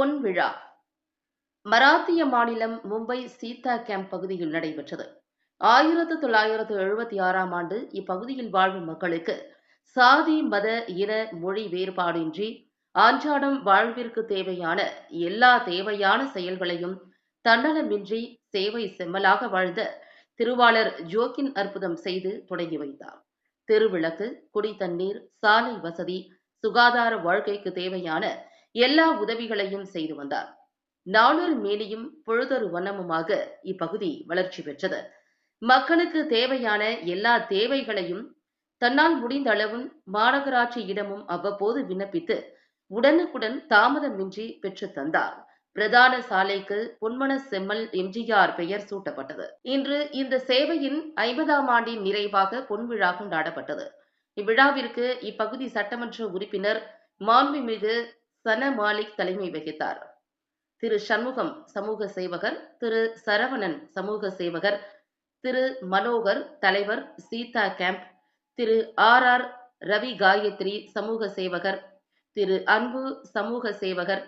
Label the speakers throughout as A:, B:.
A: பொன் விழா மராத்திய மாநிலம் மும்பை சீதா கேம்ப் பகுதியில் நடைபெற்றது. ஆயிரத்து தொள்ளாயிரத்து எழுபத்தி ஆறாம் ஆண்டு இப்பகுதியில் வாழும் மக்களுக்கு சாதி மத இன மொழி வேறுபாடின்றி அன்றாடம் வாழ்விற்கு தேவையான எல்லா தேவையான செயல்களையும் தன்னலமின்றி சேவை செம்மலாக வாழ்ந்த திருவாளர் ஜோக்கின் அற்புதம் செய்து தொடங்கி வைத்தார். தெருவிளக்கு குடித்தண்ணீர் சாலை வசதி சுகாதார வாழ்க்கைக்கு தேவையான எல்லா உதவிகளையும் செய்து வந்தார். நாளொரு மேனியும் பொழுதொரு வண்ணமுமாக இப்பகுதி வளர்ச்சி பெற்றது. மக்களுக்கு தேவையான எல்லா தேவைகளையும் தன்னால் முடிந்த அளவும் மாநகராட்சியிடமும் அவ்வப்போது விண்ணப்பித்து உடனுக்குடன் தாமதமின்றி பெற்று தந்தார். பிரதான சாலைக்கு பொன்மன செம்மல் எம்ஜிஆர் பெயர் சூட்டப்பட்டது. இன்று இந்த சேவையின் ஐம்பதாம் ஆண்டின் நிறைவாக பொன்விழா கொண்டாடப்பட்டது இவ்விழாவிற்கு இப்பகுதி சட்டமன்ற உறுப்பினர் மாண்புமிகு சன மாலிக் தலைமை வகித்தார். திரு சண்முகம் சமூக சேவகர் திரு சரவணன் சமூக சேவகர் திரு மனோகர் தலைவர் சீதா கேம்ப் திரு ஆர் ஆர் ரவி காயத்ரி சமூக சேவகர் திரு அன்பு சமூக சேவகர்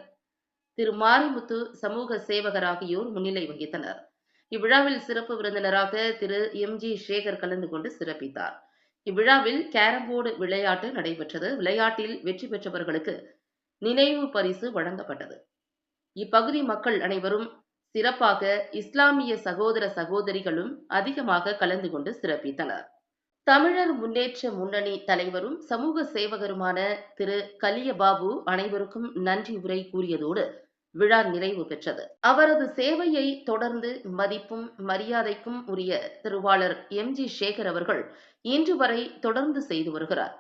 A: திரு மாரிமுத்து சமூக சேவகர் ஆகியோர் முன்னிலை வகித்தனர். இவ்விழாவில் சிறப்பு விருந்தினராக திரு எம் ஜி சேகர் கலந்து கொண்டு சிறப்பித்தார். இவ்விழாவில் கேரம்போர்டு விளையாட்டு நடைபெற்றது. விளையாட்டில் வெற்றி பெற்றவர்களுக்கு நினைவு பரிசு வழங்கப்பட்டது. இப்பகுதி மக்கள் அனைவரும் சிறப்பாக இஸ்லாமிய சகோதர சகோதரிகளும் அதிகமாக கலந்து கொண்டு சிறப்பித்தனர். தமிழர் முன்னேற்ற முன்னணி தலைவரும் சமூக சேவகருமான திரு கலியபாபு அனைவருக்கும் நன்றி உரை கூறியதோடு விழா நிறைவு பெற்றது. அவரது சேவையை தொடர்ந்து மதிப்பும் மரியாதைக்கும் உரிய திருவாளர் எம் ஜி சேகர் அவர்கள் இன்று வரை தொடர்ந்து செய்து வருகிறார்.